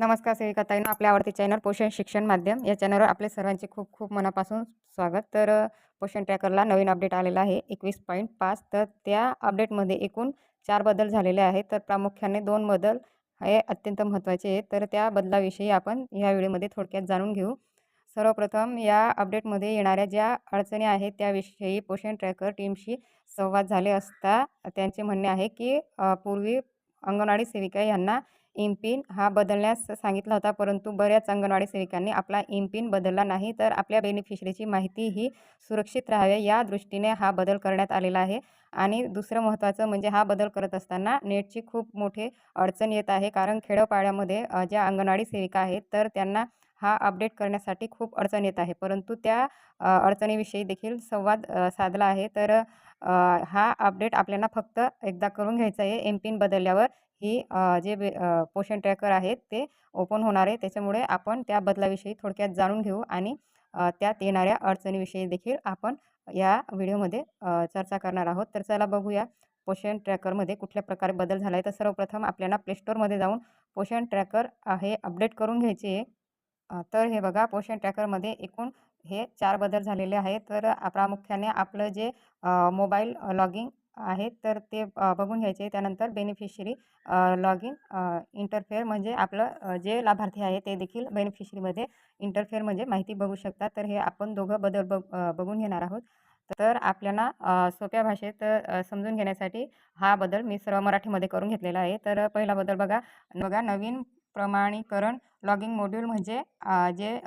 नमस्कार सेविकाताईनं आपल्या आवडते चॅनल पोषण शिक्षण माध्यम. या चॅनलवर आपले सर्वांचे खूप खूप मनापासून स्वागत. तर पोषण ट्रॅकरला नवीन अपडेट आलेला आहे. एकवीस पॉईंट पाच. तर त्या अपडेटमध्ये एकूण चार बदल झालेले आहेत. तर प्रामुख्याने दोन बदल हे अत्यंत महत्त्वाचे आहेत. तर त्या बदलाविषयी आपण ह्या व्हिडिओमध्ये थोडक्यात जाणून घेऊ. सर्वप्रथम या अपडेटमध्ये येणाऱ्या ज्या अडचणी आहेत त्याविषयी पोषण ट्रॅकर टीमशी संवाद झाले असता त्यांचे म्हणणे आहे की पूर्वी अंगणवाडी सेविका यांना इम पिन हा बदलण्यास सांगितला होता परंतु बऱ्याच अंगणवाडी सेविकांनी आपला एमपिन बदलला नाही तर आपल्या बेनिफिशरीची माहिती ही सुरक्षित राहावी या दृष्टीने हा बदल करण्यात आलेला आहे. आणि दुसरं महत्त्वाचं म्हणजे हा बदल करत असताना नेटची खूप मोठे अडचण येत आहे कारण खेडोपाड्यामध्ये ज्या अंगणवाडी सेविका आहेत तर त्यांना हा अपडेट करण्यासाठी खूप अडचण येत आहे. परंतु त्या अडचणीविषयी देखील संवाद साधला आहे. तर हा अपडेट आपल्याला फक्त एकदा करून घ्यायचा आहे एम पिन बदलल्यावर. ही जे बे पोषण ट्रॅकर आहेत ते ओपन होणार आहे. त्याच्यामुळे आपण त्या बदलाविषयी थोडक्यात जाणून घेऊ आणि त्यात येणाऱ्या अडचणीविषयी देखील आपण या व्हिडिओमध्ये चर्चा करणार आहोत. तर चला बघूया पोषण ट्रॅकरमध्ये कुठल्या प्रकारे बदल झाला आहे तर सर्वप्रथम आपल्याला प्लेस्टोरमध्ये जाऊन पोषण ट्रॅकर हे अपडेट करून घ्यायचे आहे. तर हे बघा पोषण ट्रॅकरमध्ये एकूण हे चार बदल झालेले आहेत. तर प्रामुख्याने आपलं जे मोबाईल लॉगिंग आहेत तर ते बघून घ्यायचे. त्यानंतर बेनिफिशरी लॉग इन इंटरफेअर म्हणजे आपलं जे लाभार्थी आहे ते देखील बेनिफिशरीमध्ये इंटरफेअर म्हणजे माहिती बघू शकतात. तर हे आपण दोघं बदल बघ बघून घेणार आहोत. तर आपल्याला सोप्या भाषेत समजून घेण्यासाठी हा बदल मी सर्व मराठीमध्ये करून घेतलेला आहे. तर पहिला बदल बघा. बघा नवीन प्रमाणीकरण लॉगिंग मॉड्यूल म्हणजे जे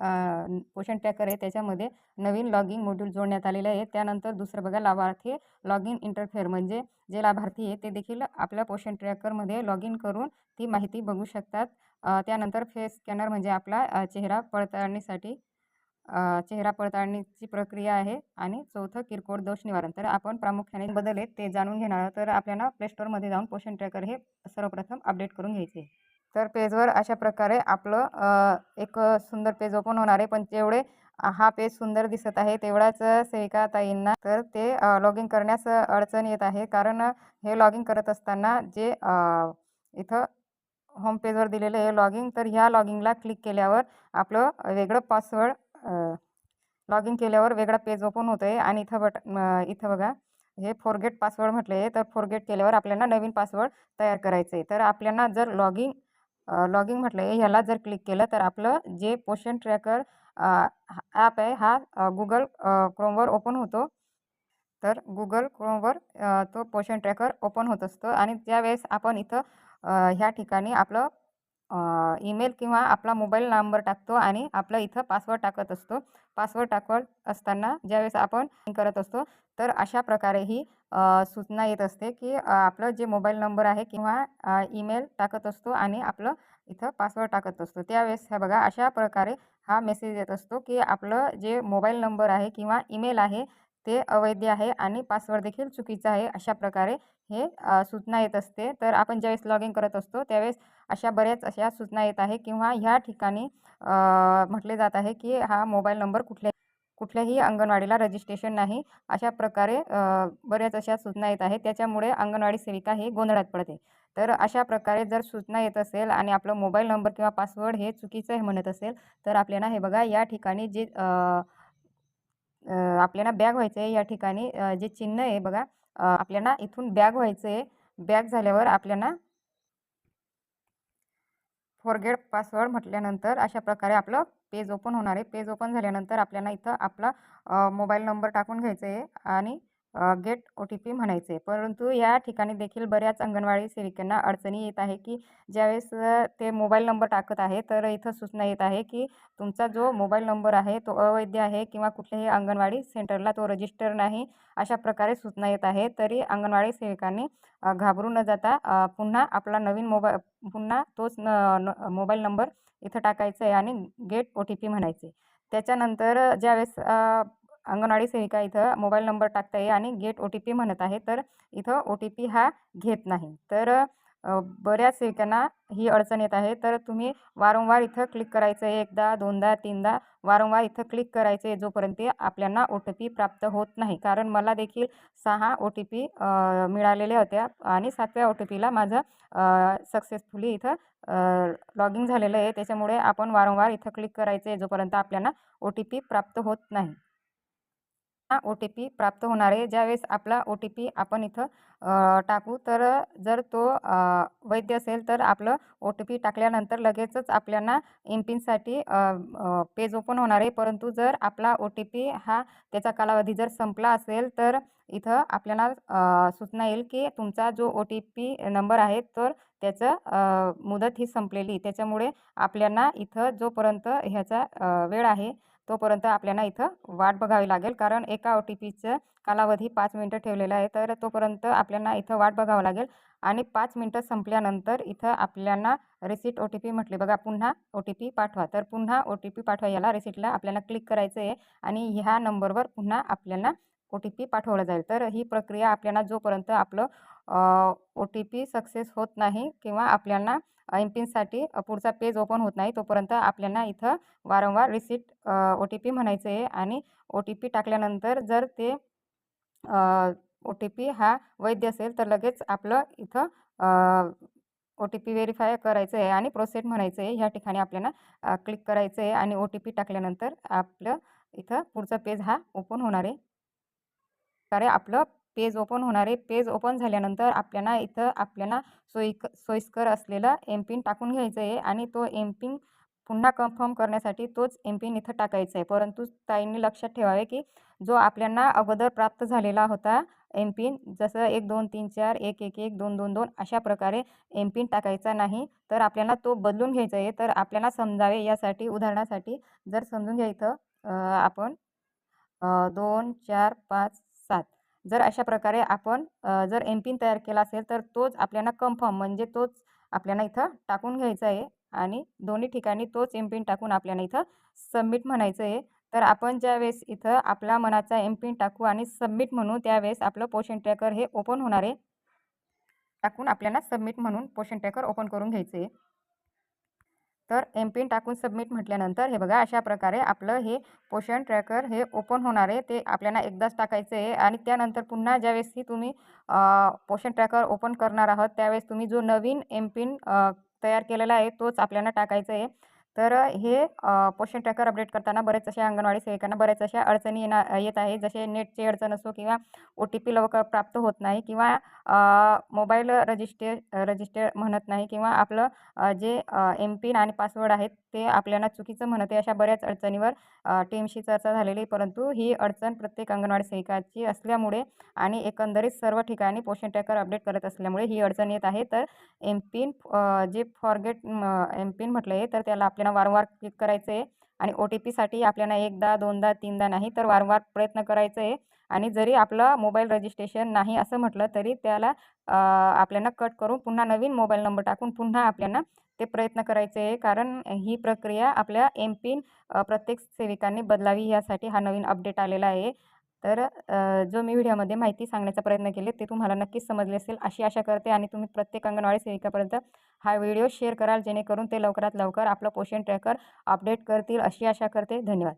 पोषण ट्रॅकर आहे त्याच्यामध्ये नवीन लॉगिंग मॉड्यूल जोडण्यात आलेले आहे. त्यानंतर दुसरं बघा लाभार्थी लॉग इन इंटरफेअर म्हणजे जे लाभार्थी आहे ते देखील आपल्या पोषण ट्रॅकरमध्ये लॉग इन करून ती माहिती बघू शकतात. त्यानंतर फेस स्कॅनर म्हणजे आपला चेहरा पडताळणीसाठी चेहरा पडताळणीची प्रक्रिया आहे. आणि चौथं किरकोळ दोष निवारण. तर आपण प्रामुख्याने बदल आहेत ते जाणून घेणार आहोत. तर आपल्याला प्लेस्टोरमध्ये जाऊन पोषण ट्रॅकर हे सर्वप्रथम अपडेट करून घ्यायचे तर पेजवर अशा प्रकारे आपलं एक सुंदर पेज ओपन होणार आहे. पण जेवढे हा पेज सुंदर दिसत आहे तेवढाच सेविका ताईंना तर ते लॉग इन करण्यास अडचण येत आहे. कारण हे लॉग इन करत असताना जे इथं होम पेजवर दिलेलं आहे लॉगिंग तर ह्या लॉगिंगला क्लिक केल्यावर आपलं वेगळं पासवर्ड लॉग इन केल्यावर वेगळा पेज ओपन होतं आहे आणि इथं बट इथं बघा हे फॉरगेट पासवर्ड म्हटलं आहे तर फॉरगेट केल्यावर आपल्याला नवीन पासवर्ड तयार करायचं आहे तर आपल्याला जर लॉगिंग लॉगिंग म्हटलं आहे ह्याला जर क्लिक केलं तर आपलं जे पोषण ट्रॅकर ॲप आहे हा गुगल क्रोमवर ओपन होतो. तर गुगल क्रोमवर तो पोषण ट्रॅकर ओपन होत असतो आणि त्यावेळेस आपण इथं ह्या ठिकाणी आपलं ईमेल किंवा आपला मोबाईल नंबर टाकतो आणि आपलं इथं पासवर्ड टाकत असतो. पासवर्ड टाकत असताना ज्यावेळेस आपण करत असतो तर अशा प्रकारे ही सूचना येत असते की आपलं जे मोबाईल नंबर आहे किंवा ईमेल टाकत असतो आणि आपलं इथं पासवर्ड टाकत असतो. त्यावेळेस हे बघा अशा प्रकारे हा मेसेज येत असतो की आपलं जे मोबाईल नंबर आहे किंवा ईमेल आहे ते अवैध आहे आणि पासवर्ड देखील चुकीचा आहे अशा प्रकारे हे सूचना येत असते. तर आपण ज्यावेळेस लॉग इन करत असतो त्यावेळेस अशा बऱ्याच अशा सूचना येत आहे किंवा ह्या ठिकाणी म्हटले जात आहे की हा मोबाईल नंबर कुठल्या कुठल्याही अंगणवाडीला रजिस्ट्रेशन नाही. अशा प्रकारे बऱ्याच अशा सूचना येत आहेत. त्याच्यामुळे अंगणवाडी सेविका हे गोंधळात पडते. तर अशा प्रकारे जर सूचना येत असेल आणि आपलं मोबाईल नंबर किंवा पासवर्ड हे चुकीचं आहे म्हणत असेल तर आपल्याला हे बघा या ठिकाणी जे आपल्याला बॅग व्हायचं आहे या ठिकाणी जे चिन्ह आहे बघा आपल्याला इथून बॅग व्हायचं आहे. बॅग झाल्यावर आपल्याला फॉरगेट पासवर्ड म्हटल्यानंतर अशा प्रकारे आपलं पेज ओपन होणार आहे. पेज ओपन झाल्यानंतर आपल्याला इथं आपला मोबाईल नंबर टाकून घ्यायचा आहे. आणि गेट ओ टी पी म्हणायचे. परंतु या ठिकाणी देखील बऱ्याच अंगणवाडी सेविकांना अडचणी येत आहे की ज्यावेळेस ते मोबाईल नंबर टाकत आहे तर इथं सूचना येत आहे की तुमचा जो मोबाईल नंबर आहे तो अवैध आहे किंवा कुठल्याही अंगणवाडी सेंटरला तो रजिस्टर नाही अशा प्रकारे सूचना येत आहे. तरी अंगणवाडी सेविकांनी घाबरू न जाता पुन्हा आपला नवीन मोबाईल पुन्हा तोच न मोबाईल नंबर इथं टाकायचं आहे आणि गेट ओ टी पी म्हणायचे. त्याच्यानंतर ज्यावेळेस अंगणवाडी सेविका इथं मोबाईल नंबर टाकता येईल आणि गेट ओ टी पी म्हणत आहे. तर इथं ओ टी पी हा घेत नाही. तर बऱ्याच सेविकांना ही अडचण येत आहे. तर तुम्ही वारंवार इथं क्लिक करायचं आहे. एकदा दोनदा तीनदा वारंवार इथं क्लिक करायचं आहे जोपर्यंत आपल्याला ओ टी पी प्राप्त होत नाही. कारण मला देखील सहा ओ टी पी मिळालेल्या होत्या आणि सातव्या ओ टी पीला माझं सक्सेसफुली इथं लॉगिंग झालेलं आहे. त्याच्यामुळे आपण वारंवार इथं क्लिक करायचं आहे जोपर्यंत आपल्याला ओ टी पी प्राप्त होत नाही. ओ टी पी प्राप्त होणार आहे. ज्यावेळेस आपला ओ टी पी आपण इथं टाकू तर जर तो वैध असेल तर आपलं ओ टी पी टाकल्यानंतर लगेचच आपल्याला एमपिनसाठी पेज ओपन होणार आहे. परंतु जर आपला ओ टी पी हा त्याचा कालावधी जर संपला असेल तर इथं आपल्याला सूचना येईल की तुमचा जो ओ टी पी नंबर आहे तर त्याचं मुदत ही संपलेली. त्याच्यामुळे आपल्याला इथं जोपर्यंत ह्याचा वेळ आहे तोपर्यंत आपल्याला इथं वाट बघावी लागेल. कारण एका ओ टी पीचं कालावधी पाच मिनटं ठेवलेला आहे. तर तोपर्यंत आपल्याला इथं वाट बघावं लागेल. आणि पाच मिनटं संपल्यानंतर इथं आपल्याला रिसिट ओ टी पी म्हटले. बघा पुन्हा ओ टी पी पाठवा. तर पुन्हा ओ टी पी पाठवा. याला रिसिटला आपल्याला क्लिक करायचं आहे. आणि ह्या नंबरवर पुन्हा आपल्याला ओ टी पी पाठवलं जाईल. तर ही प्रक्रिया आपल्याला जोपर्यंत आपलं ओ टी पी सक्सेस होत नाही किंवा आपल्याला एम पिनसाठी पुढचा पेज ओपन होत नाही तोपर्यंत आपल्याला इथं वारंवार रिसिट ओ टी पी म्हणायचं आहे आणि ओ टी पी टाकल्यानंतर जर ते ओ टी पी हा वैध असेल तर लगेच आपलं इथं ओ टी पी व्हेरीफाय करायचं आहे आणि प्रोसेस म्हणायचं आहे. ह्या ठिकाणी आपल्याला क्लिक करायचं आहे आणि ओ टी पी टाकल्यानंतर आपलं इथं पुढचा पेज हा ओपन होणार आहे. कारण आपलं पेज ओपन होणार आहे. पेज ओपन झाल्यानंतर आपल्याला इथं आपल्याला सोयीक सोयीस्कर असलेला एम पिन टाकून घ्यायचं आहे आणि तो एम पिन पुन्हा कन्फर्म करण्यासाठी तोच एम पिन इथं टाकायचा आहे. परंतु ताईंनी लक्षात ठेवावे की जो आपल्याला अगोदर प्राप्त झालेला होता एम पिन जसं एक दोन तीन चार एक एक एक दोन दोन दोन अशा प्रकारे एम पिन टाकायचा नाही तर आपल्याला तो बदलून घ्यायचा आहे. तर आपल्याला समजावे यासाठी उदाहरणासाठी जर समजून घ्यायचं आपण दोन चार पाच सात जर अशा प्रकारे आपण जर एम पिन तयार केला असेल तर तोच आपल्याला कन्फर्म म्हणजे तोच आपल्याला इथं टाकून घ्यायचा आहे आणि दोन्ही ठिकाणी तोच एम पिन टाकून आपल्याला इथं सबमिट म्हणायचं आहे. तर आपण ज्यावेळेस इथं आपला मनाचा एम पिन टाकू आणि सबमिट म्हणू त्यावेळेस आपलं पोषण ट्रॅकर हे ओपन होणार आहे टाकून आपल्याला सबमिट म्हणून पोषण ट्रॅकर ओपन करून घ्यायचं आहे. तर एम पिन टाकून सबमिट म्हटल्यानंतर हे बघा अशा प्रकारे आपलं हे पोषण ट्रॅकर हे ओपन होणार आहे. ते आपल्याला एकदाच टाकायचं आहे आणि त्यानंतर पुन्हा ज्यावेळेसही तुम्ही पोषण ट्रॅकर ओपन करणार आहात त्यावेळेस तुम्ही जो नवीन एम पिन तयार केलेला आहे तोच आपल्याला टाकायचा आहे. तर हे पोषण ट्रॅकर अपडेट करताना बरेच अशा अंगणवाडी सेविकांना बऱ्याच अशा अडचणी येणार येत आहे. जसे नेटची अडचण असो किंवा ओ टी पी लवकर प्राप्त होत नाही किंवा मोबाईल रजिस्टर रजिस्टर म्हणत नाही किंवा आपलं जे एम पिन आणि पासवर्ड आहेत ते आपल्याला चुकीचं म्हणत आहे अशा बऱ्याच अडचणीवर टीमशी चर्चा झालेली. परंतु ही अडचण प्रत्येक अंगणवाडी सेविकाची असल्यामुळे आणि एकंदरीत सर्व ठिकाणी पोषण ट्रॅकर अपडेट करत असल्यामुळे ही अडचण येत आहे. तर एम पिन जे फॉरगेट एम पिन म्हटलं आहे तर त्याला आपल्या आपल्याला वारंवार क्लिक करायचं आहे आणि ओ टी पीसाठी आपल्याला एकदा दोनदा तीनदा नाही तर वारंवार प्रयत्न करायचं आहे आणि जरी आपलं मोबाईल रजिस्ट्रेशन नाही असं म्हटलं तरी त्याला आपल्याला कट करून पुन्हा नवीन मोबाईल नंबर टाकून पुन्हा आपल्याला ते प्रयत्न करायचे आहे कारण ही प्रक्रिया आपल्या एम पिन प्रत्येक सेविकांनी बदलावी यासाठी हा नवीन अपडेट आलेला आहे. तर जो मी व्हिडिओमध्ये माहिती सांगण्याचा प्रयत्न केले ते तुम्हाला नक्कीच समजले असेल. अशी आशा करते आणि तुम्ही प्रत्येक अंगणवाडी सेविकापर्यंत हा व्हिडिओ शेअर कराल जेणेकरून ते लवकरात लवकर आपलं पोषण ट्रॅकर अपडेट करतील अशी आशा करते. धन्यवाद.